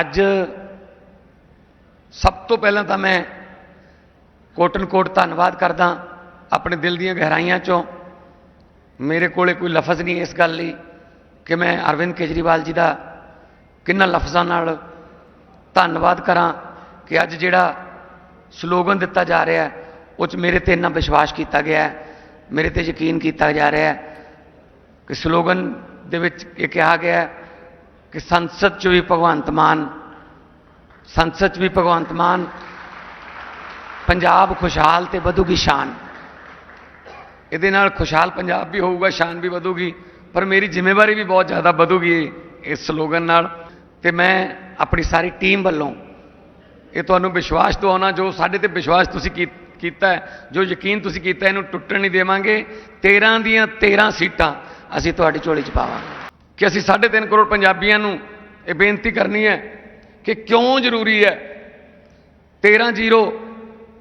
ਅੱਜ ਸਭ ਤੋਂ ਪਹਿਲਾਂ ਤਾਂ ਮੈਂ ਕੋਟਨ ਕੋਟ ਧੰਨਵਾਦ ਕਰਦਾ ਆਪਣੇ ਦਿਲ ਦੀਆਂ ਗਹਿਰਾਈਆਂ ਚੋਂ। ਮੇਰੇ ਕੋਲੇ ਕੋਈ ਲਫ਼ਜ਼ ਨਹੀਂ ਇਸ ਗੱਲ ਲਈ ਕਿ ਮੈਂ ਅਰਵਿੰਦ ਕੇਜਰੀਵਾਲ ਜੀ ਦਾ ਕਿੰਨਾ ਲਫ਼ਜ਼ਾਂ ਨਾਲ ਧੰਨਵਾਦ ਕਰਾਂ ਕਿ ਅੱਜ ਜਿਹੜਾ ਸਲੋਗਨ ਦਿੱਤਾ ਜਾ ਰਿਹਾ ਹੈ, ਉਹ 'ਚ ਮੇਰੇ ਤੇ ਇੰਨਾ ਵਿਸ਼ਵਾਸ ਕੀਤਾ ਗਿਆ ਹੈ, ਮੇਰੇ ਤੇ ਯਕੀਨ ਕੀਤਾ ਜਾ ਰਿਹਾ ਹੈ ਕਿ ਸਲੋਗਨ ਦੇ ਵਿੱਚ ਇਹ ਕਿਹਾ ਗਿਆ ਹੈ ਕਿ ਸੰਸਦ 'ਚ ਵੀ ਭਗਵੰਤ ਮਾਨ ਸੰਸਦ 'ਚ ਵੀ ਭਗਵੰਤ ਮਾਨ, ਪੰਜਾਬ ਖੁਸ਼ਹਾਲ ਤੇ ਵਧੂਗੀ ਸ਼ਾਨ। ਇਹਦੇ ਨਾਲ ਖੁਸ਼ਹਾਲ ਪੰਜਾਬ ਵੀ ਹੋਊਗਾ, ਸ਼ਾਨ ਵੀ ਵਧੂਗੀ, ਪਰ ਮੇਰੀ ਜ਼ਿੰਮੇਵਾਰੀ ਵੀ ਬਹੁਤ ਜ਼ਿਆਦਾ ਵਧੂਗੀ ਇਸ ਸਲੋਗਨ ਨਾਲ। ਤੇ ਮੈਂ ਆਪਣੀ ਸਾਰੀ ਟੀਮ ਵੱਲੋਂ ਇਹ ਤੁਹਾਨੂੰ ਵਿਸ਼ਵਾਸ ਦਿਵਾਉਣਾ, ਜੋ ਸਾਡੇ ਤੇ ਵਿਸ਼ਵਾਸ ਤੁਸੀਂ ਕੀ- ਕੀਤਾ ਜੋ ਯਕੀਨ ਤੁਸੀਂ ਕੀਤਾ, ਇਹਨੂੰ ਟੁੱਟਣ ਨਹੀਂ ਦੇਵਾਂਗੇ। 13 ਦੀਆਂ 13 ਸੀਟਾਂ ਅਸੀਂ ਤੁਹਾਡੀ ਝੋਲੀ 'ਚ ਪਾਵਾਂਗੇ। ਕਿ ਅਸੀਂ 3.5 ਕਰੋੜ ਪੰਜਾਬੀਆਂ ਨੂੰ ਇਹ ਬੇਨਤੀ ਕਰਨੀ ਹੈ ਕਿ ਕਿਉਂ ਜ਼ਰੂਰੀ ਹੈ? 13 ਜ਼ੀਰੋ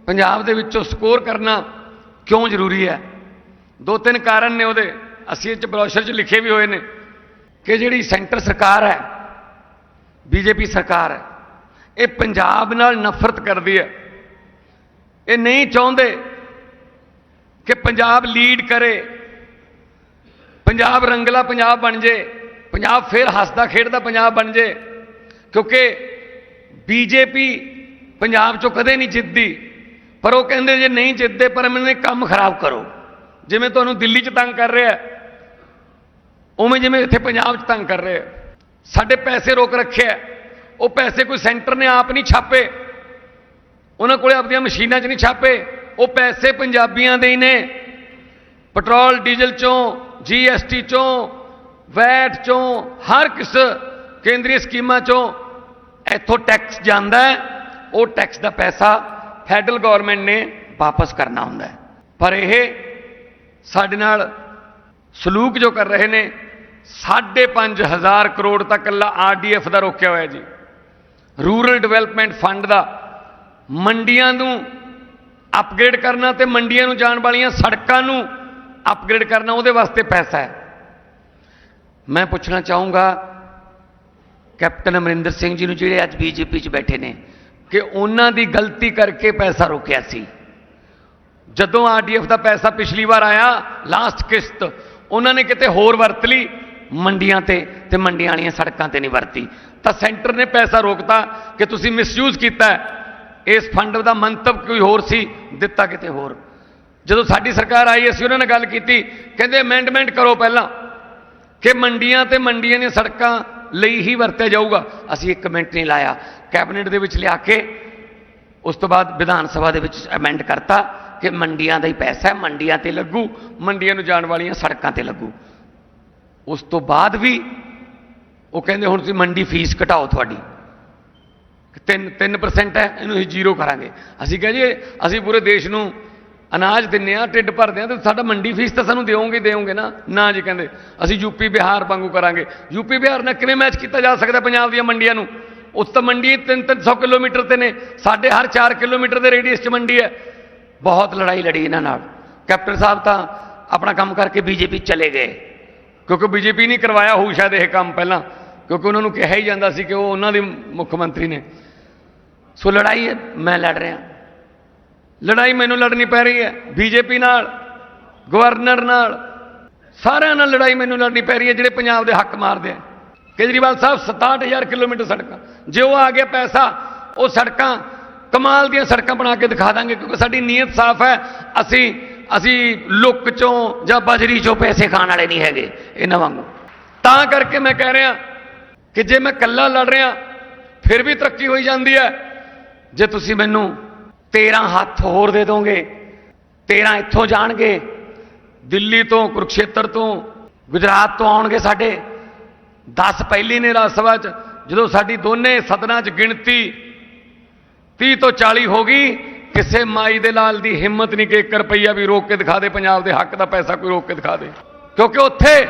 ਪੰਜਾਬ ਦੇ ਵਿੱਚੋਂ ਸਕੋਰ ਕਰਨਾ ਕਿਉਂ ਜ਼ਰੂਰੀ ਹੈ? ਦੋ ਤਿੰਨ ਕਾਰਨ ਨੇ ਉਹਦੇ, ਅਸੀਂ ਇਹ ਚ ਬਰੋਸ਼ਰ 'ਚ ਲਿਖੇ ਵੀ ਹੋਏ ਨੇ ਕਿ ਜਿਹੜੀ ਸੈਂਟਰ ਸਰਕਾਰ ਹੈ, ਬੀਜੇਪੀ ਸਰਕਾਰ ਹੈ, ਇਹ ਪੰਜਾਬ ਨਾਲ ਨਫ਼ਰਤ ਕਰਦੀ ਹੈ। ਇਹ ਨਹੀਂ ਚਾਹੁੰਦੇ ਕਿ ਪੰਜਾਬ ਲੀਡ ਕਰੇ, ਪੰਜਾਬ ਰੰਗਲਾ ਪੰਜਾਬ ਬਣ ਜੇ, ਪੰਜਾਬ ਫਿਰ ਹੱਸਦਾ ਖੇਡਦਾ ਪੰਜਾਬ ਬਣ ਜੇ। ਕਿਉਂਕਿ ਬੀਜੇਪੀ ਪੰਜਾਬ ਚੋਂ ਕਦੇ ਨਹੀਂ ਜਿੱਤਦੀ। ਪਰ ਉਹ ਕਹਿੰਦੇ ਜੇ ਨਹੀਂ ਜਿੱਤਦੇ, ਪਰ ਮੈਨੂੰ ਕੰਮ ਖਰਾਬ ਕਰੋ। ਜਿਵੇਂ ਤੁਹਾਨੂੰ ਦਿੱਲੀ 'ਚ ਤੰਗ ਕਰ ਰਿਹਾ, ਉਵੇਂ ਜਿਵੇਂ ਇੱਥੇ ਪੰਜਾਬ 'ਚ ਤੰਗ ਕਰ ਰਿਹਾ। ਸਾਡੇ ਪੈਸੇ ਰੋਕ ਰੱਖਿਆ ਹੈ। ਉਹ ਪੈਸੇ ਕੋਈ ਸੈਂਟਰ ਨੇ ਆਪ ਨਹੀਂ ਛਾਪੇ। ਉਹਨਾਂ ਕੋਲੇ ਆਪਣੀਆਂ ਮਸ਼ੀਨਾਂ 'ਚ ਨਹੀਂ ਛਾਪੇ। ਉਹ ਪੈਸੇ ਪੰਜਾਬੀਆਂ ਦੇ ਹੀ ਨੇ। ਪੈਟਰੋਲ, ਡੀਜ਼ਲ ਚੋਂ ਜੀਐਸਟੀ ਚੋਂ, ਵੈਟ ਚੋਂ, ਹਰ ਕਿਸ ਕੇਂਦਰੀ ਸਕੀਮਾਂ ਚੋਂ ਇੱਥੋਂ ਟੈਕਸ ਜਾਂਦਾ ਹੈ, ਉਹ ਟੈਕਸ ਦਾ ਪੈਸਾ ਫੈਡਰਲ ਗਵਰਨਮੈਂਟ ਨੇ ਵਾਪਸ ਕਰਨਾ ਹੁੰਦਾ ਹੈ। ਪਰ ਇਹ ਸਾਡੇ ਨਾਲ ਸਲੂਕ ਜੋ ਕਰ ਰਹੇ ਨੇ 5.5000 ਕਰੋੜ ਤੱਕ ਕੱਲਾ ਆਰਡੀਐਫ ਦਾ ਰੋਕਿਆ ਹੋਇਆ ਜੀ। ਰੂਰਲ ਡਿਵੈਲਪਮੈਂਟ ਫੰਡ ਦਾ ਮੰਡੀਆਂ ਨੂੰ ਅਪਗ੍ਰੇਡ ਕਰਨਾ ਤੇ ਮੰਡੀਆਂ ਨੂੰ ਜਾਣ ਵਾਲੀਆਂ ਸੜਕਾਂ ਨੂੰ ਅਪਗ੍ਰੇਡ ਕਰਨਾ, ਉਹਦੇ ਵਾਸਤੇ ਪੈਸਾ ਹੈ। ਮੈਂ ਪੁੱਛਣਾ ਚਾਹੂੰਗਾ ਕੈਪਟਨ ਅਮਰਿੰਦਰ ਸਿੰਘ ਜੀ ਨੂੰ ਜਿਹੜੇ ਅੱਜ ਬੀਜੇਪੀ 'ਚ ਬੈਠੇ ਨੇ, ਕਿ ਉਹਨਾਂ ਦੀ ਗਲਤੀ ਕਰਕੇ ਪੈਸਾ ਰੋਕਿਆ ਸੀ। ਜਦੋਂ ਆਰਡੀਐਫ ਦਾ ਪੈਸਾ ਪਿਛਲੀ ਵਾਰ ਆਇਆ ਲਾਸਟ ਕਿਸ਼ਤ, ਉਹਨਾਂ ਨੇ ਕਿਤੇ ਹੋਰ ਵਰਤ ਲਈ, ਮੰਡੀਆਂ ਤੇ ਤੇ ਮੰਡੀਆਂ ਵਾਲੀਆਂ ਸੜਕਾਂ ਤੇ ਨਹੀਂ ਵਰਤੀ। ਤਾਂ ਸੈਂਟਰ ਨੇ ਪੈਸਾ ਰੋਕਤਾ ਕਿ ਤੁਸੀਂ ਮਿਸਯੂਜ਼ ਕੀਤਾ ਇਸ ਫੰਡ ਦਾ ਮੰਤਵ ਕੋਈ ਹੋਰ ਸੀ, ਦਿੱਤਾ ਕਿਤੇ ਹੋਰ। ਜਦੋਂ ਸਾਡੀ ਸਰਕਾਰ ਆਈ, ਅਸੀਂ ਉਹਨਾਂ ਨਾਲ ਗੱਲ ਕੀਤੀ, ਕਹਿੰਦੇ ਅਮੈਂਡਮੈਂਟ ਕਰੋ ਪਹਿਲਾਂ, ਕਿ ਮੰਡੀਆਂ ਤੇ ਮੰਡੀਆਂ ਦੀਆਂ ਸੜਕਾਂ ਲਈ ਹੀ ਵਰਤਿਆ ਜਾਊਗਾ। ਅਸੀਂ ਇੱਕ ਮਿੰਟ ਨਹੀਂ ਲਾਇਆ। ਕੈਬਨਿਟ ਦੇ ਵਿੱਚ ਲਿਆ ਕੇ ਉਸ ਤੋਂ ਬਾਅਦ ਵਿਧਾਨ ਸਭਾ ਦੇ ਵਿੱਚ ਅਮੈਂਡ ਕਰਤਾ ਕਿ ਮੰਡੀਆਂ ਦਾ ਹੀ ਪੈਸਾ ਮੰਡੀਆਂ ਤੇ ਲੱਗੂ, ਮੰਡੀਆਂ ਨੂੰ ਜਾਣ ਵਾਲੀਆਂ ਸੜਕਾਂ ਤੇ ਲੱਗੂ। ਉਸ ਤੋਂ ਬਾਅਦ ਵੀ ਉਹ ਕਹਿੰਦੇ ਹੁਣ ਤੁਸੀਂ ਮੰਡੀ ਫੀਸ ਘਟਾਓ ਤੁਹਾਡੀ। 3 3% ਹੈ, ਇਹਨੂੰ ਅਸੀਂ ਜ਼ੀਰੋ ਕਰਾਂਗੇ। ਅਸੀਂ ਕਹਾਂ ਜੀ, ਅਸੀਂ ਪੂਰੇ ਦੇਸ਼ ਨੂੰ ਅਨਾਜ ਦਿੰਨੇ ਆ, ਢਿੱਡ ਭਰਦੇ ਆ ਤੇ ਸਾਡਾ ਮੰਡੀ ਫੀਸ ਤਾਂ ਸਾਨੂੰ ਦਿਓਗੇ ਦਿਓਗੇ ਨਾ। ਨਾ ਜੀ ਕਹਿੰਦੇ, ਅਸੀਂ ਯੂਪੀ ਬਿਹਾਰ ਵਾਂਗੂ ਕਰਾਂਗੇ। ਯੂਪੀ ਬਿਹਾਰ ਨਾਲ ਕਿਵੇਂ ਮੈਚ ਕੀਤਾ ਜਾ ਸਕਦਾ ਪੰਜਾਬ ਦੀਆਂ ਮੰਡੀਆਂ ਨੂੰ? ਉਸ ਤਾਂ ਮੰਡੀ 3-300 ਕਿਲੋਮੀਟਰ ਤੇ ਨੇ। ਸਾਡੇ ਹਰ 4 ਕਿਲੋਮੀਟਰ ਦੇ ਰੇਡੀਅਸ 'ਚ ਮੰਡੀ ਹੈ। ਬਹੁਤ ਲੜਾਈ ਲੜੀ ਇਹਨਾਂ ਨਾਲ। ਕੈਪਟਨ ਸਾਹਿਬ ਤਾਂ ਆਪਣਾ ਕੰਮ ਕਰਕੇ ਬੀਜੇਪੀ ਚਲੇ ਗਏ। ਕਿਉਂਕਿ ਬੀਜੇਪੀ ਨਹੀਂ ਕਰਵਾਇਆ ਹੋਊ ਸ਼ਾਇਦ ਇਹ ਕੰਮ ਪਹਿਲਾਂ। ਕਿਉਂਕਿ ਉਹਨਾਂ ਨੂੰ ਕਿਹਾ ਹੀ ਜਾਂਦਾ ਸੀ ਕਿ ਉਹ ਉਹਨਾਂ ਦੇ ਮੁੱਖ ਮੰਤਰੀ ਨੇ। ਸੋ ਲੜਾਈ ਹੈ, ਮੈਂ ਲੜ ਰਿਹਾ। ਲੜਾਈ ਮੈਨੂੰ ਲੜਨੀ ਪੈ ਰਹੀ ਹੈ, ਬੀਜੇਪੀ ਨਾਲ, ਗਵਰਨਰ ਨਾਲ। ਸਾਰਿਆਂ ਨਾਲ ਲੜਾਈ ਮੈਨੂੰ ਲੜਨੀ ਪੈ ਰਹੀ ਹੈ, ਜਿਹੜੇ ਪੰਜਾਬ ਦੇ ਹੱਕ ਮਾਰਦੇ ਆ। ਕੇਜਰੀਵਾਲ ਸਾਹਿਬ 67000 ਕਿਲੋਮੀਟਰ ਸੜਕਾਂ। ਜੇ ਉਹ ਆ ਗਿਆ ਪੈਸਾ, ਉਹ ਸੜਕਾਂ, ਕਮਾਲ ਦੀਆਂ ਸੜਕਾਂ ਬਣਾ ਕੇ ਦਿਖਾ ਦਾਂਗੇ, ਕਿਉਂਕਿ ਸਾਡੀ ਨੀਅਤ ਸਾਫ਼ ਹੈ। ਅਸੀਂ ਅਸੀਂ ਲੁੱਕ ਚੋਂ ਜਾਂ ਬਜਰੀ ਚੋਂ ਪੈਸੇ ਖਾਣ ਵਾਲੇ ਨਹੀਂ ਹੈਗੇ, ਇਹਨਾਂ ਵਾਂਗੂ। ਤਾਂ ਕਰਕੇ ਮੈਂ ਕਹਿ ਰਿਹਾ ਕਿ ਜੇ ਮੈਂ ਇਕੱਲਾ ਲੜ ਰਿਹਾ, ਫਿਰ ਵੀ ਤਰੱਕੀ ਹੋਈ ਜਾਂਦੀ ਹੈ। ਜੇ ਤੁਸੀਂ ਮੈਨੂੰ 13 ਹੱਥ ਹੋਰ ਦੇ ਦੋਗੇ 13 ਇੱਥੋਂ ਜਾਣਗੇ, ਦਿੱਲੀ ਤੋਂ, ਕੁਰਕਸ਼ੇਤਰ ਤੋਂ, ਗੁਜਰਾਤ ਤੋਂ ਆਉਣਗੇ ਸਾਡੇ। 10 ਪਹਿਲੀ ਨੇ ਰਾਜ ਸਭਾ 'ਚ, ਜਦੋਂ ਸਾਡੀ ਦੋਨੇ ਸਦਨਾਂ 'ਚ ਗਿਣਤੀ 30 ਤੋਂ 40 ਹੋ ਗਈ, ਕਿਸੇ ਮਾਈ ਦੇ ਲਾਲ ਦੀ ਹਿੰਮਤ ਨਹੀਂ ਕਿ 1 ਰੁਪਈਆ ਵੀ ਰੋਕ ਕੇ ਦਿਖਾ ਦੇ, ਪੰਜਾਬ ਦੇ ਹੱਕ ਦਾ ਪੈਸਾ ਕੋਈ ਰੋਕ ਕੇ ਦਿਖਾ ਦੇ। ਕਿਉਂਕਿ ਉੱਥੇ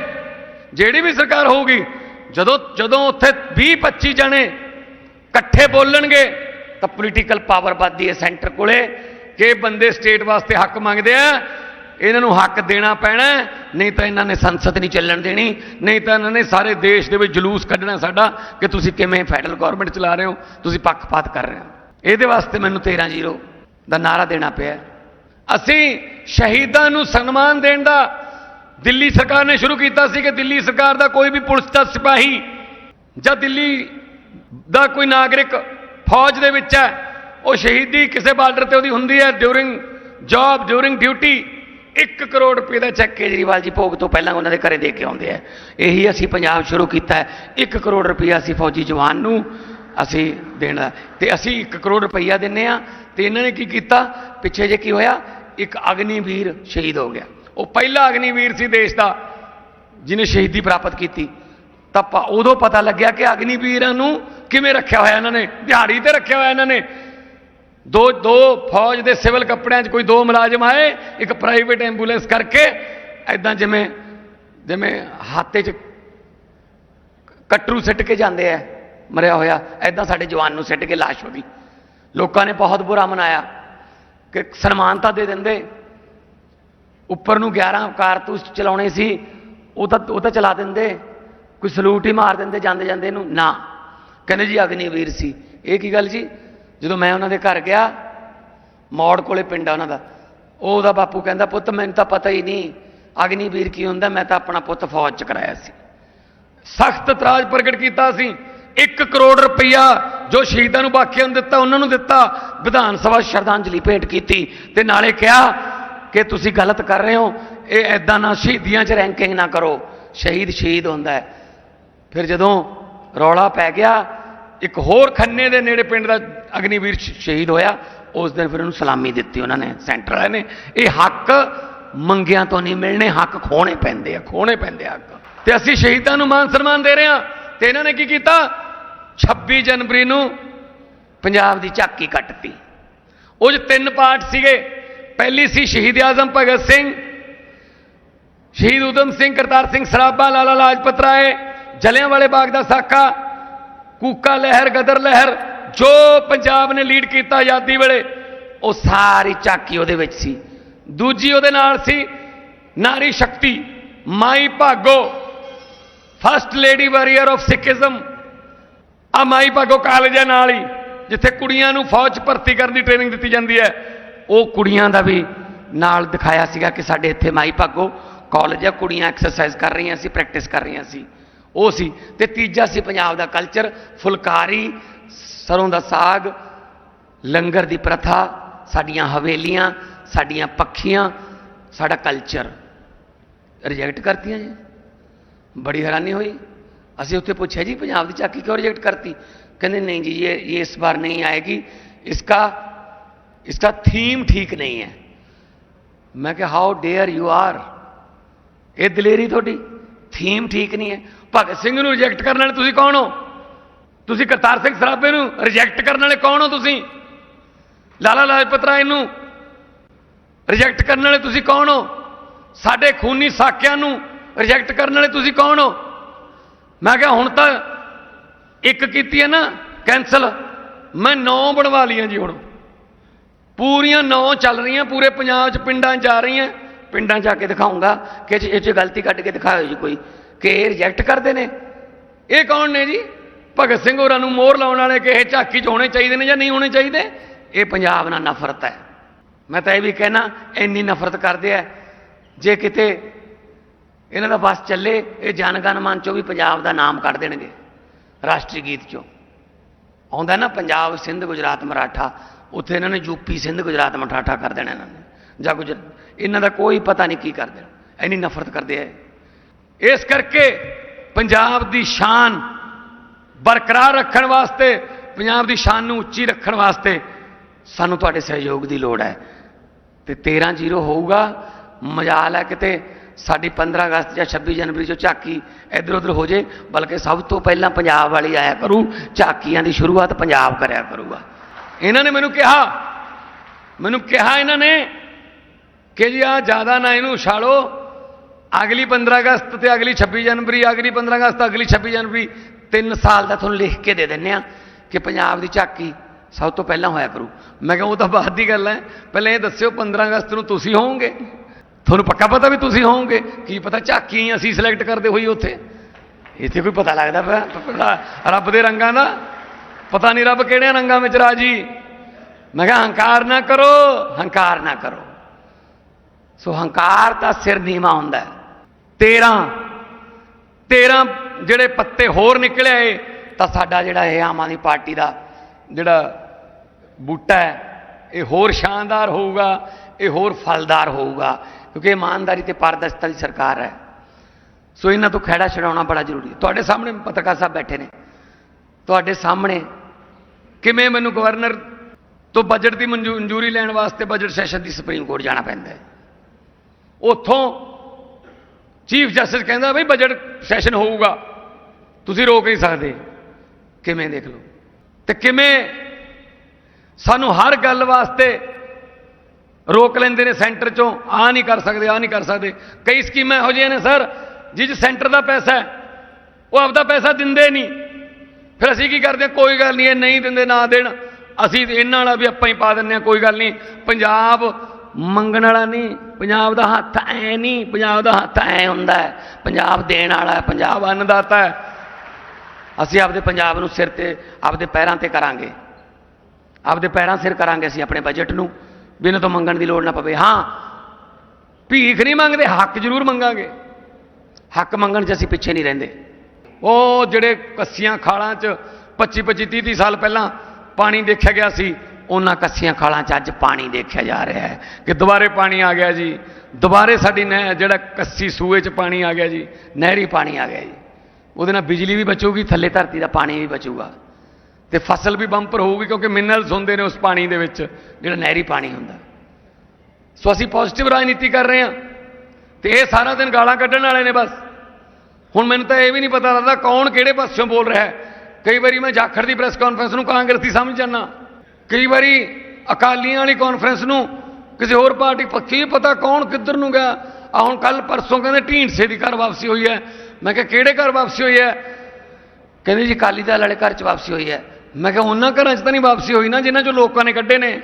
ਜਿਹੜੀ ਵੀ ਸਰਕਾਰ ਹੋਊਗੀ, ਜਦੋਂ ਜਦੋਂ ਉੱਥੇ 20 25 ਜਣੇ ਇਕੱਠੇ ਬੋਲਣਗੇ ਤਾਂ ਪੋਲੀਟੀਕਲ ਪਾਵਰ ਵੱਧਦੀ ਹੈ ਸੈਂਟਰ ਕੋਲੇ। ਕਿ ਬੰਦੇ ਸਟੇਟ ਵਾਸਤੇ ਹੱਕ ਮੰਗਦੇ ਆ, ਇਹਨਾਂ ਨੂੰ ਹੱਕ ਦੇਣਾ ਪੈਣਾ ਨਹੀਂ ਤਾਂ ਇਹਨਾਂ ਨੇ ਸੰਸਦ ਨਹੀਂ ਚੱਲਣ ਦੇਣੀ, ਨਹੀਂ ਤਾਂ ਇਹਨਾਂ ਨੇ ਸਾਰੇ ਦੇਸ਼ ਦੇ ਵਿੱਚ ਜਲੂਸ ਕੱਢਣਾ ਸਾਡਾ ਕਿ ਤੁਸੀਂ ਕਿਵੇਂ ਫੈਡਰਲ ਗਵਰਨਮੈਂਟ ਚਲਾ ਰਹੇ ਹੋ, ਤੁਸੀਂ ਪੱਖਪਾਤ ਕਰ ਰਹੇ ਹੋ। ਇਹਦੇ ਵਾਸਤੇ ਮੈਨੂੰ 13 ਜ਼ੀਰੋ ਦਾ ਨਾਰਾ ਦੇਣਾ ਪਿਆ ਅਸੀਂ ਸ਼ਹੀਦਾਂ ਨੂੰ ਸਨਮਾਨ ਦੇਣ ਦਾ ਦਿੱਲੀ ਸਰਕਾਰ ਨੇ ਸ਼ੁਰੂ ਕੀਤਾ ਸੀ ਕਿ ਦਿੱਲੀ ਸਰਕਾਰ ਦਾ ਕੋਈ ਵੀ ਪੁਲਿਸ ਦਾ ਸਿਪਾਹੀ ਜਾਂ ਦਿੱਲੀ ਦਾ ਕੋਈ ਨਾਗਰਿਕ ਫੌਜ ਦੇ ਵਿੱਚ ਹੈ। ਉਹ ਸ਼ਹੀਦੀ ਕਿਸੇ ਬਾਰਡਰ ਤੇ ਉਹਦੀ ਹੁੰਦੀ ਹੈ during job during duty 1 crore ਰੁਪਏ ਦਾ ਚੈੱਕ ਕੇਜਰੀਵਾਲ ਜੀ ਭੋਗ ਤੋਂ ਪਹਿਲਾਂ ਉਹਨਾਂ ਦੇ ਘਰੇ ਦੇ ਕੇ ਆਉਂਦੇ ਆ। ਇਹੀ ਅਸੀਂ ਪੰਜਾਬ ਸ਼ੁਰੂ ਕੀਤਾ ਹੈ। 1 ਕਰੋੜ ਰੁਪਏ ਅਸੀਂ ਫੌਜੀ ਜਵਾਨ ਨੂੰ ਅਸੀਂ ਦੇਣਾ ਤੇ ਅਸੀਂ 1 ਕਰੋੜ ਰੁਪਈਆ ਦਿੰਨੇ ਆ। ਤੇ ਇਹਨਾਂ ਨੇ ਕੀ ਕੀਤਾ? ਪਿੱਛੇ ਜੇ ਕੀ ਹੋਇਆ? ਇੱਕ ਅਗਨੀਵੀਰ ਸ਼ਹੀਦ ਹੋ ਗਿਆ। ਉਹ ਪਹਿਲਾ ਅਗਨੀਵੀਰ ਸੀ ਦੇਸ਼ ਦਾ, ਜਿਹਨੇ ਸ਼ਹੀਦੀ ਪ੍ਰਾਪਤ ਕੀਤੀ। ਤਾਂ ਪ- ਉਦੋਂ ਪਤਾ ਲੱਗਿਆ ਕਿ ਅਗਨੀਵੀਰਾਂ ਨੂੰ ਕਿਵੇਂ ਰੱਖਿਆ ਹੋਇਆ ਇਹਨਾਂ ਨੇ, ਦਿਹਾੜੀ ਤੇ ਰੱਖਿਆ ਹੋਇਆ ਇਹਨਾਂ ਨੇ। ਦੋ ਦੋ ਫੌਜ ਦੇ ਸਿਵਲ ਕੱਪੜਿਆਂ 'ਚ ਕੋਈ ਦੋ ਮੁਲਾਜ਼ਮ ਆਏ, ਇੱਕ ਪ੍ਰਾਈਵੇਟ ਐਂਬੂਲੈਂਸ ਕਰਕੇ ਐਦਾਂ ਜਿਵੇਂ ਜਿਵੇਂ ਹਾਤੇ 'ਚ ਕੱਟਰੂ ਸਿੱਟ ਕੇ ਜਾਂਦੇ ਆ, ਮਰਿਆ ਹੋਇਆ ਐਦਾਂ ਸਾਡੇ ਜਵਾਨ ਨੂੰ ਸਿੱਟ ਕੇ ਲਾਸ਼ ਹੋ ਗਈ। ਲੋਕਾਂ ਨੇ ਬਹੁਤ ਬੁਰਾ ਮਨਾਇਆ ਕਿ ਸਨਮਾਨ ਤਾਂ ਦੇ ਦਿੰਦੇ। ਉੱਪਰ ਨੂੰ 11 ਕਾਰਤੂਸ ਚਲਾਉਣੇ ਸੀ, ਉਹ ਤਾਂ ਉਹ ਤਾਂ ਚਲਾ ਦਿੰਦੇ। ਕੋਈ ਸਲੂਟ ਹੀ ਮਾਰ ਦਿੰਦੇ ਜਾਂਦੇ ਜਾਂਦੇ ਇਹਨੂੰ? ਨਾ। ਕਹਿੰਦੇ ਜੀ ਅਗਨੀਵੀਰ ਸੀ। ਇਹ ਕੀ ਗੱਲ ਜੀ? ਜਦੋਂ ਮੈਂ ਉਹਨਾਂ ਦੇ ਘਰ ਗਿਆ, ਮੌੜ ਕੋਲੇ ਪਿੰਡ ਆ ਉਹਨਾਂ ਦਾ, ਉਹ ਉਹਦਾ ਬਾਪੂ ਕਹਿੰਦਾ, ਪੁੱਤ, ਮੈਨੂੰ ਤਾਂ ਪਤਾ ਹੀ ਨਹੀਂ, ਅਗਨੀਵੀਰ ਕੀ ਹੁੰਦਾ, ਮੈਂ ਤਾਂ ਆਪਣਾ ਪੁੱਤ ਫੌਜ ਚ ਕਰਾਇਆ ਸੀ। ਸਖਤ ਤਰਾਜ ਪ੍ਰਗਟ ਕੀਤਾ ਸੀ। 1 ਕਰੋੜ ਰੁਪਈਆ ਜੋ ਸ਼ਹੀਦਾਂ ਨੂੰ ਬਾਕੀਆਂ ਨੂੰ ਦਿੱਤਾ, ਉਹਨਾਂ ਨੂੰ ਦਿੱਤਾ, ਵਿਧਾਨ ਸਭਾ ਸ਼ਰਧਾਂਜਲੀ ਭੇਟ ਕੀਤੀ ਤੇ ਨਾਲੇ ਕਿਹਾ ਕਿ ਤੁਸੀਂ ਗਲਤ ਕਰ ਰਹੇ ਹੋ, ਇਹ ਐਦਾਂ ਨਾ ਸ਼ਹੀਦੀਆਂ 'ਚ ਰੈਂਕਿੰਗ ਨਾ ਕਰੋ। ਸ਼ਹੀਦ ਸ਼ਹੀਦ ਹੁੰਦਾ ਹੈ। ਫਿਰ ਜਦੋਂ ਰੌਲਾ ਪੈ ਗਿਆ, ਇੱਕ ਹੋਰ ਖੰਨੇ ਦੇ ਨੇੜੇ ਪਿੰਡ ਦਾ ਅਗਨੀਵੀਰ ਸ਼ਹੀਦ ਹੋਇਆ, ਉਸ ਦਿਨ ਫਿਰ ਉਹਨੂੰ ਸਲਾਮੀ ਦਿੱਤੀ ਉਹਨਾਂ ਨੇ, ਸੈਂਟਰ ਵਾਲੇ ਨੇ। ਇਹ ਹੱਕ ਮੰਗਿਆਂ ਤੋਂ ਨਹੀਂ ਮਿਲਣੇ, ਹੱਕ ਖੋਣੇ ਪੈਂਦੇ ਆ, ਖੋਣੇ ਪੈਂਦੇ ਆ ਹੱਕ। ਤੇ ਅਸੀਂ ਸ਼ਹੀਦਾਂ ਨੂੰ ਮਾਨ ਸਨਮਾਨ ਦੇ ਰਹੇ ਹਾਂ। ਤੇ ਇਹਨਾਂ ਨੇ ਕੀ ਕੀਤਾ? 26 ਜਨਵਰੀ ਨੂੰ ਪੰਜਾਬ ਦੀ ਝਾਕੀ ਕੱਟਤੀ। ਉਹ 'ਚ ਤਿੰਨ ਪਾਰਟ ਸੀਗੇ, ਪਹਿਲੀ ਸੀ ਸ਼ਹੀਦ ਆਜ਼ਮ ਭਗਤ ਸਿੰਘ, ਸ਼ਹੀਦ ਉਦਮ ਸਿੰਘ, ਕਰਤਾਰ ਸਿੰਘ ਸਰਾਭਾ, ਲਾਲਾ ਲਾਜਪਤ ਰਾਏ ਜਲਿਆਂ ਵਾਲੇ ਬਾਗ ਦਾ ਸਾਕਾ, ਕੂਕਾ ਲਹਿਰ, ਗਦਰ ਲਹਿਰ, ਜੋ ਪੰਜਾਬ ਨੇ ਲੀਡ ਕੀਤਾ ਆਜ਼ਾਦੀ ਵੇਲੇ, ਉਹ ਸਾਰੀ ਝਾਕੀ ਉਹਦੇ ਵਿੱਚ ਸੀ। ਦੂਜੀ ਉਹਦੇ ਨਾਲ ਸੀ ਨਾਰੀ ਸ਼ਕਤੀ, Mai Bhago first lady warrior of Sikhism ਆ ਮਾਈ ਭਾਗੋ ਕਾਲਜ ਹੈ ਨਾਲ ਹੀ, ਜਿੱਥੇ ਕੁੜੀਆਂ ਨੂੰ ਫੌਜ 'ਚ ਭਰਤੀ ਕਰਨ ਦੀ ਟ੍ਰੇਨਿੰਗ ਦਿੱਤੀ ਜਾਂਦੀ ਹੈ, ਉਹ ਕੁੜੀਆਂ ਦਾ ਵੀ ਨਾਲ ਦਿਖਾਇਆ ਸੀਗਾ ਕਿ ਸਾਡੇ ਇੱਥੇ ਮਾਈ ਭਾਗੋ ਕਾਲਜ ਹੈ ਕੁੜੀਆਂ ਐਕਸਰਸਾਈਜ਼ ਕਰ ਰਹੀਆਂ ਸੀ ਪ੍ਰੈਕਟਿਸ ਕਰ ਰਹੀਆਂ ਸੀ। ਉਹ ਸੀ ਤੇ ਤੀਜਾ ਸੀ ਪੰਜਾਬ ਦਾ ਕਲਚਰ ਫੁਲਕਾਰੀ ਸਰੋਂ ਦਾ ਸਾਗ ਲੰਗਰ ਦੀ ਪ੍ਰਥਾ ਸਾਡੀਆਂ ਹਵੇਲੀਆਂ ਸਾਡੀਆਂ ਪੱਖੀਆਂ ਸਾਡਾ ਕਲਚਰ ਰਿਜੈਕਟ ਕਰਤੀਆਂ ਜੀ बड़ी हैरानी हुई ਅਸੀਂ ਉੱਥੇ ਪੁੱਛਿਆ ਜੀ ਪੰਜਾਬ ਦੀ ਝਾਕੀ ਕਿਉਂ ਰਿਜੈਕਟ ਕਰਤੀ ਕਹਿੰਦੇ नहीं जी ये ये इस बार नहीं आएगी इसका इसका थीम ठीक नहीं है ਮੈਂ ਕਿਹਾ ਹਾਊ ਡੇਅਰ ਯੂ ਆਰ ਇਹ ਦਲੇਰੀ ਤੁਹਾਡੀ ਥੀਮ ਠੀਕ ਨਹੀਂ ਹੈ ਭਗਤ ਸਿੰਘ ਨੂੰ ਰਿਜੈਕਟ ਕਰਨ ਵਾਲੇ ਤੁਸੀਂ ਕੌਣ ਹੋ? ਤੁਸੀਂ ਕਰਤਾਰ ਸਿੰਘ ਸਰਾਭੇ ਨੂੰ ਰਿਜੈਕਟ ਕਰਨ ਵਾਲੇ ਕੌਣ ਹੋ ਤੁਸੀਂ? ਲਾਲਾ ਲਾਜਪਤ ਰਾਏ ਨੂੰ ਰਿਜੈਕਟ ਕਰਨ ਵਾਲੇ ਤੁਸੀਂ ਕੌਣ ਹੋ? ਸਾਡੇ ਖੂਨੀ ਸਾਕਿਆਂ ਨੂੰ ਰਿਜੈਕਟ ਕਰਨ ਵਾਲੇ ਤੁਸੀਂ ਕੌਣ ਹੋ? ਮੈਂ ਕਿਹਾ ਹੁਣ ਤਾਂ ਇੱਕ ਕੀਤੀ ਹੈ ਨਾ ਕੈਨਸਲ ਮੈਂ ਨੌ ਬਣਵਾ ਲਈਆਂ ਜੀ ਹੁਣ। ਪੂਰੀਆਂ ਨੌ ਚੱਲ ਰਹੀਆਂ, ਪੂਰੇ ਪੰਜਾਬ 'ਚ ਪਿੰਡਾਂ 'ਚ ਜਾ ਰਹੀਆਂ। ਪਿੰਡਾਂ 'ਚ ਜਾ ਕੇ ਦਿਖਾਉਂਗਾ ਕਿ ਇਹ 'ਚ ਗਲਤੀ ਕੱਢ ਕੇ ਦਿਖਾਇਓ ਜੀ ਕੋਈ। ਕਿ ਇਹ ਰਿਜੈਕਟ ਕਰਦੇ ਨੇ। ਇਹ ਕੌਣ ਨੇ ਜੀ? ਭਗਤ ਸਿੰਘ ਹੋਰਾਂ ਨੂੰ ਮੋਹਰ ਲਾਉਣ ਵਾਲੇ ਕਿ ਇਹ ਝਾਕੀ 'ਚ ਹੋਣੇ ਚਾਹੀਦੇ ਨੇ ਜਾਂ ਨਹੀਂ ਹੋਣੇ ਚਾਹੀਦੇ? ਇਹ ਪੰਜਾਬ ਨਾਲ ਨਫ਼ਰਤ ਹੈ। ਮੈਂ ਤਾਂ ਇਹ ਵੀ ਕਹਿਣਾ, ਇੰਨੀ ਨਫ਼ਰਤ ਕਰਦੇ ਆ। ਜੇ ਕਿਤੇ ਇਹਨਾਂ ਦਾ ਬਸ ਚੱਲੇ, ਇਹ ਜਨਗਣ ਮਨ ਚੋਂ ਵੀ ਪੰਜਾਬ ਦਾ ਨਾਮ ਕੱਢ ਦੇਣਗੇ, ਰਾਸ਼ਟਰੀ ਗੀਤ ਚੋਂ। ਆਉਂਦਾ ਨਾ ਪੰਜਾਬ ਸਿੰਧ ਗੁਜਰਾਤ ਮਰਾਠਾ, ਉੱਥੇ ਇਹਨਾਂ ਨੇ ਯੂਪੀ ਸਿੰਧ ਗੁਜਰਾਤ ਮਰਾਠਾ ਕਰ ਦੇਣਾ ਇਹਨਾਂ ਨੇ। ਜਾਂ ਗੁਜਰ, ਇਹਨਾਂ ਦਾ ਕੋਈ ਪਤਾ ਨਹੀਂ ਕੀ ਕਰ ਦੇਣਾ ਇੰਨੀ ਨਫ਼ਰਤ ਕਰਦੇ ਆ ਇਸ ਕਰਕੇ ਪੰਜਾਬ ਦੀ ਸ਼ਾਨ ਬਰਕਰਾਰ ਰੱਖਣ ਵਾਸਤੇ, ਪੰਜਾਬ ਦੀ ਸ਼ਾਨ ਨੂੰ ਉੱਚੀ ਰੱਖਣ ਵਾਸਤੇ ਸਾਨੂੰ ਤੁਹਾਡੇ ਸਹਿਯੋਗ ਦੀ ਲੋੜ ਹੈ। ਤੇ 13 ਜ਼ੀਰੋ ਹੋਊਗਾ ਮਜਾਲ ਹੈ ਕਿਤੇ ਸਾਡੀ 15 ਅਗਸਤ ਜਾਂ 26 ਜਨਵਰੀ ਚੋਂ ਝਾਕੀ ਇੱਧਰ ਉੱਧਰ ਹੋ ਜੇ, ਬਲਕਿ ਸਭ ਤੋਂ ਪਹਿਲਾਂ ਪੰਜਾਬ ਵਾਲੀ ਆਇਆ ਕਰੂ, ਝਾਕੀਆਂ ਦੀ ਸ਼ੁਰੂਆਤ ਪੰਜਾਬ ਕਰਿਆ ਕਰੂਗਾ। ਇਹਨਾਂ ਨੇ ਮੈਨੂੰ ਕਿਹਾ ਮੈਨੂੰ ਕਿਹਾ ਇਹਨਾਂ ਨੇ ਕਿ ਜੀ ਆ ਜ਼ਿਆਦਾ ਨਾ ਇਹਨੂੰ ਉਛਾਲੋ ਅਗਲੀ 15 ਅਗਸਤ ਤੇ ਅਗਲੀ 26 ਜਨਵਰੀ, ਅਗਲੀ 15 ਅਗਸਤ, ਅਗਲੀ 26 ਜਨਵਰੀ, ਤਿੰਨ ਸਾਲ ਦਾ ਤੁਹਾਨੂੰ ਲਿਖ ਕੇ ਦੇ ਦਿੰਨੇ ਆ ਕਿ ਪੰਜਾਬ ਦੀ ਝਾਕੀ ਸਭ ਤੋਂ ਪਹਿਲਾਂ ਹੋਇਆ ਕਰੂ। ਮੈਂ ਕਿਹਾ ਉਹ ਤਾਂ ਬਾਅਦ ਦੀ ਗੱਲ ਹੈ। ਪਹਿਲਾਂ ਇਹ ਦੱਸਿਓ 15 ਅਗਸਤ ਨੂੰ ਤੁਸੀਂ ਹੋਵੋਗੇ। ਤੁਹਾਨੂੰ ਪੱਕਾ ਪਤਾ ਵੀ ਤੁਸੀਂ ਹੋਵੋਗੇ। ਕੀ ਪਤਾ ਝਾਕੀਆਂ ਅਸੀਂ ਸਿਲੈਕਟ ਕਰਦੇ ਹੋਈ ਉੱਥੇ। ਇੱਥੇ ਕੋਈ ਪਤਾ ਲੱਗਦਾ ਪਿਆ। ਰੱਬ ਦੇ ਰੰਗਾਂ ਦਾ। ਪਤਾ ਨਹੀਂ ਰੱਬ ਕਿਹੜੇ ਰੰਗਾਂ ਵਿੱਚ ਰਾਜੀ। ਮੈਂ ਕਿਹਾ ਹੰਕਾਰ ਨਾ ਕਰੋ, ਹੰਕਾਰ ਨਾ ਕਰੋ। ਸੋ ਹੰਕਾਰ ਦਾ ਸਿਰ ਨੀਵਾ ਹੁੰਦਾ ਹੈ। 13 13 ਜਿਹੜੇ ਪੱਤੇ ਹੋਰ ਨਿਕਲੇ ਆਏ, ਤਾਂ ਸਾਡਾ ਜਿਹੜਾ ਇਹ ਆਮ ਆਦਮੀ ਪਾਰਟੀ ਦਾ ਜਿਹੜਾ ਬੂਟਾ ਹੈ, ਇਹ ਹੋਰ ਸ਼ਾਨਦਾਰ ਹੋਊਗਾ, ਇਹ ਹੋਰ ਫਲਦਾਰ ਹੋਊਗਾ, ਕਿਉਂਕਿ ਇਮਾਨਦਾਰੀ ਤੇ ਪਾਰਦਰਸ਼ਤਾ ਦੀ ਸਰਕਾਰ ਹੈ। ਸੋ ਇਹਨਾਂ ਤੋਂ ਖਹਿੜਾ ਛਡਾਉਣਾ ਬੜਾ ਜ਼ਰੂਰੀ ਹੈ। ਤੁਹਾਡੇ ਸਾਹਮਣੇ ਪੱਤਰਕਾਰ ਸਾਹਿਬ ਬੈਠੇ ਨੇ। ਤੁਹਾਡੇ ਸਾਹਮਣੇ ਕਿਵੇਂ ਮੈਨੂੰ ਗਵਰਨਰ ਤੋਂ ਬਜਟ ਦੀ ਮਨਜ਼ੂ- ਮਨਜ਼ੂਰੀ ਲੈਣ ਵਾਸਤੇ ਬਜਟ ਸੈਸ਼ਨ ਦੀ ਸੁਪਰੀਮ ਕੋਰਟ ਜਾਣਾ ਪੈਂਦਾ ਹੈ? ਉੱਥੋਂ ਚੀਫ ਜਸਟਿਸ ਕਹਿੰਦਾ ਬਈ ਬਜਟ ਸੈਸ਼ਨ ਹੋਊਗਾ। ਤੁਸੀਂ ਰੋਕ ਨਹੀਂ ਸਕਦੇ। ਕਿਵੇਂ ਦੇਖ ਲਓ? ਤੇ ਕਿਵੇਂ ਸਾਨੂੰ ਹਰ ਗੱਲ ਵਾਸਤੇ ਰੋਕ ਲੈਂਦੇ ਨੇ ਸੈਂਟਰ ਚੋਂ? ਆ ਨਹੀਂ ਕਰ ਸਕਦੇ, ਆ ਨਹੀਂ ਕਰ ਸਕਦੇ। ਕਈ ਸਕੀਮਾਂ ਇਹੋ ਜਿਹੀਆਂ ਨੇ ਸਰ, ਜਿਸ 'ਚ ਸੈਂਟਰ ਦਾ ਪੈਸਾ ਹੈ, ਉਹ ਆਪਦਾ ਪੈਸਾ ਦਿੰਦੇ ਨਹੀਂ। ਫਿਰ ਅਸੀਂ ਕੀ ਕਰਦੇ ਕੋਈ ਗੱਲ ਨਹੀਂ, ਇਹ ਨਹੀਂ ਦਿੰਦੇ, ਨਾ ਦੇਣ। ਅਸੀਂ ਇਹਨਾਂ ਵਾਲਾ ਵੀ ਆਪਾਂ ਹੀ ਪਾ ਦਿੰਦੇ ਹਾਂ, ਕੋਈ ਗੱਲ ਨਹੀਂ। ਪੰਜਾਬ ਮੰਗਣ ਵਾਲਾ ਨਹੀਂ, ਪੰਜਾਬ ਦਾ ਹੱਥ ਐ ਨਹੀਂ, ਪੰਜਾਬ ਦਾ ਹੱਥ ਐ ਹੁੰਦਾ ਹੈ। ਪੰਜਾਬ ਦੇਣ ਵਾਲਾ ਹੈ, ਪੰਜਾਬ ਅੰਨਦਾਤਾ ਹੈ। ਅਸੀਂ ਆਪਦੇ ਪੰਜਾਬ ਨੂੰ ਸਿਰ ਤੇ, ਆਪਦੇ ਪੈਰਾਂ ਤੇ ਕਰਾਂਗੇ। ਆਪਦੇ ਪੈਰਾਂ ਸਿਰ ਕਰਾਂਗੇ ਅਸੀਂ ਆਪਣੇ ਬਜਟ ਨੂੰ ਵੀ ਇਹਨਾਂ ਤੋਂ ਮੰਗਣ ਦੀ ਲੋੜ ਨਾ ਪਵੇ। ਹਾਂ, ਭੀਖ ਨਹੀਂ ਮੰਗਦੇ, ਹੱਕ ਜ਼ਰੂਰ ਮੰਗਾਂਗੇ। ਹੱਕ ਮੰਗਣ 'ਚ ਅਸੀਂ ਪਿੱਛੇ ਨਹੀਂ ਰਹਿੰਦੇ। ਉਹ ਜਿਹੜੇ ਕੱਸੀਆਂ ਖਾਲਾਂ 'ਚ 25 25 30 30 ਸਾਲ ਪਹਿਲਾਂ ਪਾਣੀ ਦੇਖਿਆ ਗਿਆ ਸੀ ਉਹਨਾਂ ਕੱਸੀਆਂ ਖਾਲਾਂ 'ਚ ਅੱਜ ਪਾਣੀ ਦੇਖਿਆ ਜਾ ਰਿਹਾ ਹੈ। ਕਿ ਦੁਬਾਰੇ ਪਾਣੀ ਆ ਗਿਆ ਜੀ। ਦੁਬਾਰੇ ਸਾਡੀ ਨਹਿ, ਜਿਹੜਾ ਕੱਸੀ ਸੂਏ 'ਚ ਪਾਣੀ ਆ ਗਿਆ ਜੀ, ਨਹਿਰੀ ਪਾਣੀ ਆ ਗਿਆ ਜੀ। ਉਹਦੇ ਨਾਲ ਬਿਜਲੀ ਵੀ ਬਚੂਗੀ, ਥੱਲੇ ਧਰਤੀ ਦਾ ਪਾਣੀ ਵੀ ਬਚੂਗਾ। ਤੇ ਫਸਲ ਵੀ ਬੰਪਰ ਹੋਊਗੀ, ਕਿਉਂਕਿ ਮਿਨਰਲਸ ਹੁੰਦੇ ਨੇ ਉਸ ਪਾਣੀ ਦੇ ਵਿੱਚ, ਜਿਹੜਾ ਨਹਿਰੀ ਪਾਣੀ ਹੁੰਦਾ। ਸੋ ਅਸੀਂ ਪੋਜ਼ਿਟਿਵ ਰਾਜਨੀਤੀ ਕਰ ਰਹੇ ਹਾਂ। ਤੇ ਇਹ ਸਾਰਾ ਦਿਨ ਗਾਲਾਂ ਕੱਢਣ ਵਾਲੇ ਨੇ ਬਸ। ਹੁਣ ਮੈਨੂੰ ਤਾਂ ਇਹ ਵੀ ਨਹੀਂ ਪਤਾ ਲੱਗਦਾ ਕੌਣ ਕਿਹੜੇ ਪਾਸਿਓਂ ਬੋਲ ਰਿਹਾ ਹੈ। ਕਈ ਵਾਰੀ ਮੈਂ ਜਾਖੜ ਦੀ ਪ੍ਰੈਸ ਕਾਨਫਰੰਸ ਨੂੰ ਕਾਂਗਰਸੀ ਸਮਝ ਜਾਂਦਾ। ਕਈ ਵਾਰੀ ਅਕਾਲੀਆਂ ਵਾਲੀ ਕਾਨਫਰੰਸ ਨੂੰ ਕਿਸੇ ਹੋਰ ਪਾਰਟੀ ਪੱਕੀ ਪਤਾ ਕੌਣ ਕਿੱਧਰ ਨੂੰ ਗਿਆ। ਆ ਹੁਣ ਕੱਲ ਪਰਸੋਂ ਕਹਿੰਦੇ ਢੀਂਡਸੇ ਦੀ ਘਰ ਵਾਪਸੀ ਹੋਈ ਹੈ। ਮੈਂ ਕਿਹਾ, ਕਿਹੜੇ ਘਰ ਵਾਪਸੀ ਹੋਈ ਹੈ? ਕਹਿੰਦੇ ਜੀ, ਅਕਾਲੀ ਦਲ ਵਾਲੇ ਘਰ ਚ ਵਾਪਸੀ ਹੋਈ ਹੈ। ਮੈਂ ਕਿਹਾ, ਉਹਨਾਂ ਘਰਾਂ 'ਚ ਤਾਂ ਨਹੀਂ ਵਾਪਸੀ ਹੋਈ ਨਾ, ਜਿਨ੍ਹਾਂ 'ਚੋਂ ਲੋਕਾਂ ਨੇ ਕੱਢੇ ਨੇ।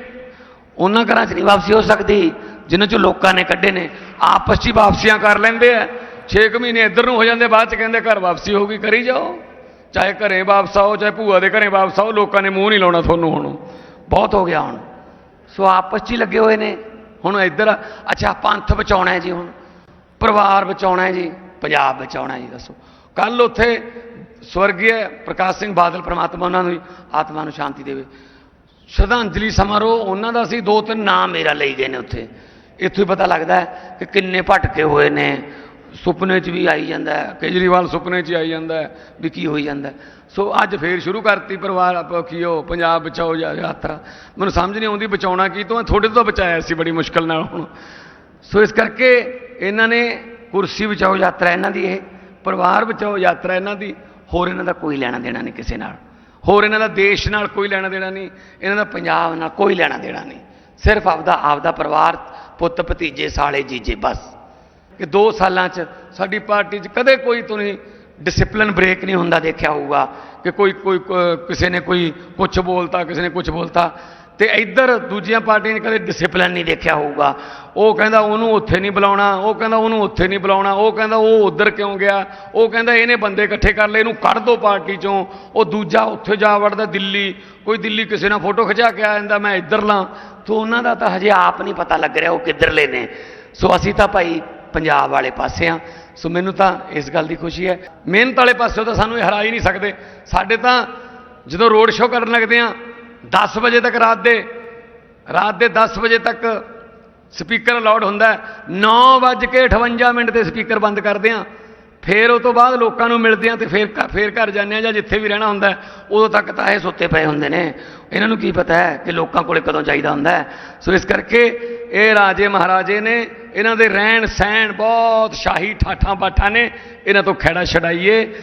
ਉਹਨਾਂ ਘਰਾਂ 'ਚ ਨਹੀਂ ਵਾਪਸੀ ਹੋ ਸਕਦੀ, ਜਿਨ੍ਹਾਂ 'ਚੋਂ ਲੋਕਾਂ ਨੇ ਕੱਢੇ ਨੇ। ਆਪਸ 'ਚ ਹੀ ਵਾਪਸੀਆਂ ਕਰ ਲੈਂਦੇ ਆ। 6 ਮਹੀਨੇ ਇੱਧਰ ਨੂੰ ਹੋ ਜਾਂਦੇ, ਬਾਅਦ 'ਚ ਕਹਿੰਦੇ ਘਰ ਵਾਪਸੀ ਹੋਊਗੀ, ਕਰੀ ਜਾਓ। ਚਾਹੇ ਘਰੇ ਵਾਪਸ ਆਓ, ਚਾਹੇ ਭੂਆ ਦੇ ਘਰੇ ਵਾਪਸ ਆਓ, ਲੋਕਾਂ ਨੇ ਮੂੰਹ ਨਹੀਂ ਲਾਉਣਾ ਤੁਹਾਨੂੰ ਹੁਣ। ਬਹੁਤ ਹੋ ਗਿਆ ਹੁਣ। ਸੋ ਆਪਸ 'ਚ ਹੀ ਲੱਗੇ ਹੋਏ ਨੇ। ਹੁਣ ਇੱਧਰ, ਅੱਛਾ ਪੰਥ ਬਚਾਉਣਾ ਜੀ ਹੁਣ। ਪਰਿਵਾਰ ਬਚਾਉਣਾ ਜੀ, ਪੰਜਾਬ ਬਚਾਉਣਾ ਜੀ, ਦੱਸੋ। ਕੱਲ ਉੱਥੇ ਸਵਰਗੀ ਪ੍ਰਕਾਸ਼ ਸਿੰਘ ਬਾਦਲ ਪ੍ਰਮਾਤਮਾ ਉਹਨਾਂ ਨੂੰ ਆਤਮਾ ਨੂੰ ਸ਼ਾਂਤੀ ਦੇਵੇ। ਸ਼ਰਧਾਂਜਲੀ ਸਮਾਰੋਹ, ਉਹਨਾਂ ਦਾ ਸੀ ਦੋ ਤਿੰਨ ਨਾਮ ਮੇਰਾ ਲਈ ਗਏ ਨੇ ਉੱਥੇ। ਇੱਥੋਂ ਹੀ ਪਤਾ ਲੱਗਦਾ ਕਿ ਕਿੰਨੇ ਭਟਕੇ ਹੋਏ ਨੇ। ਸੁਪਨੇ 'ਚ ਵੀ ਆਈ ਜਾਂਦਾ ਹੈ, ਕੇਜਰੀਵਾਲ ਸੁਪਨੇ 'ਚ ਹੀ ਆਈ ਜਾਂਦਾ ਹੈ ਵੀ ਕੀ ਹੋਈ ਜਾਂਦਾ ਸੋ ਅੱਜ ਫੇਰ ਸ਼ੁਰੂ ਕਰਤੀ ਪਰਿਵਾਰ, ਆਪ ਕੀ ਉਹ ਪੰਜਾਬ ਬਚਾਓ ਯਾ- ਯਾਤਰਾ। ਮੈਨੂੰ ਸਮਝ ਨਹੀਂ ਆਉਂਦੀ ਬਚਾਉਣਾ ਕੀ ਤੋਂ ਥੋੜੇ ਤੋਂ ਬਚਾਇਆ ਸੀ ਬੜੀ ਮੁਸ਼ਕਲ ਨਾਲ ਹੁਣ। ਸੋ ਇਸ ਕਰਕੇ ਇਹਨਾਂ ਨੇ ਕੁਰਸੀ ਬਚਾਓ ਯਾਤਰਾ ਇਹਨਾਂ ਦੀ ਇਹ, ਪਰਿਵਾਰ ਬਚਾਓ ਯਾਤਰਾ ਇਹਨਾਂ ਦੀ, ਹੋਰ ਇਹਨਾਂ ਦਾ ਕੋਈ ਲੈਣਾ ਦੇਣਾ ਨਹੀਂ ਕਿਸੇ ਨਾਲ। ਹੋਰ ਇਹਨਾਂ ਦਾ ਦੇਸ਼ ਨਾਲ ਕੋਈ ਲੈਣਾ ਦੇਣਾ ਨਹੀਂ, ਇਹਨਾਂ ਦਾ ਪੰਜਾਬ ਨਾਲ ਕੋਈ ਲੈਣਾ ਦੇਣਾ ਨਹੀਂ। ਸਿਰਫ ਆਪਦਾ ਆਪਦਾ ਪਰਿਵਾਰ ਪੁੱਤ ਭਤੀਜੇ ਸਾਲੇ, ਜੀਜੇ, ਬਸ। ਕਿ 2 ਸਾਲਾਂ 'ਚ ਸਾਡੀ ਪਾਰਟੀ 'ਚ ਕਦੇ ਕੋਈ ਤੁਸੀਂ ਡਿਸਪਲਿਨ ਬ੍ਰੇਕ ਨਹੀਂ ਹੁੰਦਾ ਦੇਖਿਆ ਹੋਊਗਾ ਕਿ ਕੋਈ ਕੋਈ, ਕੋ- ਕਿਸੇ ਨੇ ਕੋਈ ਕੁਝ ਬੋਲਤਾ, ਕਿਸੇ ਨੇ ਕੁਝ ਬੋਲਤਾ। ਤੇ ਇੱਧਰ ਦੂਜੀਆਂ ਪਾਰਟੀਆਂ ਨੇ ਕਦੇ ਡਿਸਪਲਿਨ ਨਹੀਂ ਦੇਖਿਆ ਹੋਊਗਾ। ਉਹ ਕਹਿੰਦਾ ਉਹਨੂੰ ਉੱਥੇ ਨਹੀਂ ਬੁਲਾਉਣਾ, ਉਹ ਕਹਿੰਦਾ ਉਹਨੂੰ ਉੱਥੇ ਨਹੀਂ ਬੁਲਾਉਣਾ, ਉਹ ਕਹਿੰਦਾ ਉਹ ਉੱਧਰ ਕਿਉਂ ਗਿਆ? ਉਹ ਕਹਿੰਦਾ ਇਹਨੇ ਬੰਦੇ ਇਕੱਠੇ ਕਰ ਲਏ, ਇਹਨੂੰ ਕੱਢ ਦੋ ਪਾਰਟੀ ਚੋਂ। ਉਹ ਦੂਜਾ ਉੱਥੇ ਜਾ ਵੜਦਾ ਦਿੱਲੀ, ਕੋਈ ਦਿੱਲੀ ਕਿਸੇ ਨਾਲ ਫੋਟੋ ਖਿਚਾ ਕੇ ਆ ਜਾਂਦਾ, ਮੈਂ ਇੱਧਰ ਲਾਂ। ਤੋ ਉਹਨਾਂ ਦਾ ਤਾਂ ਹਜੇ ਆਪ ਨਹੀਂ ਪਤਾ ਲੱਗ ਰਿਹਾ ਉਹ ਕਿੱਧਰਲੇ ਨੇ। ਸੋ ਅਸੀਂ ਤਾਂ ਭਾਈ ਪੰਜਾਬ ਵਾਲੇ ਪਾਸੇ ਆ। ਸੋ ਮੈਨੂੰ ਤਾਂ ਇਸ ਗੱਲ ਦੀ ਖੁਸ਼ੀ ਹੈ। ਮਿਹਨਤ ਵਾਲੇ ਪਾਸਿਓਂ ਤਾਂ ਸਾਨੂੰ ਇਹ ਹਰਾ ਹੀ ਨਹੀਂ ਸਕਦੇ। ਸਾਡੇ ਤਾਂ ਜਦੋਂ ਰੋਡ ਸ਼ੋਅ ਕਰਨ ਲੱਗਦੇ ਆ 10 ਵਜੇ ਤੱਕ ਰਾਤ ਦੇ ਰਾਤ ਦੇ 10 ਵਜੇ ਤੱਕ ਸਪੀਕਰ ਅਲਾਉਡ ਹੁੰਦਾ 9:58 ਮਿੰਟ ਤੇ ਸਪੀਕਰ ਬੰਦ ਕਰਦੇ ਆ। ਫਿਰ ਉਹ ਤੋਂ ਬਾਅਦ ਲੋਕਾਂ ਨੂੰ ਮਿਲਦੇ ਆ ਤੇ ਫਿਰ ਘ- ਫਿਰ ਘਰ ਜਾਂਦੇ ਆ ਜਾਂ ਜਿੱਥੇ ਵੀ ਰਹਿਣਾ ਹੁੰਦਾ ਉਦੋਂ ਤੱਕ ਤਾਂ ਇਹ ਸੁੱਤੇ ਪਏ ਹੁੰਦੇ ਨੇ। ਇਹਨਾਂ ਨੂੰ ਕੀ ਪਤਾ ਹੈ ਕਿ ਲੋਕਾਂ ਕੋਲੇ ਕਦੋਂ ਚਾਹੀਦਾ ਹੁੰਦਾ ਸੋ ਇਸ ਕਰਕੇ ਇਹ ਰਾਜੇ ਮਹਾਰਾਜੇ ਨੇ ਇਹਨਾਂ ਦੇ ਰਹਿਣ ਸਹਿਣ ਬਹੁਤ ਸ਼ਾਹੀ ਠਾਠਾਂ ਬਾਠਾਂ ਨੇ। ਇਹਨਾਂ ਤੋਂ ਖਹਿੜਾ ਛਡਾਈਏ।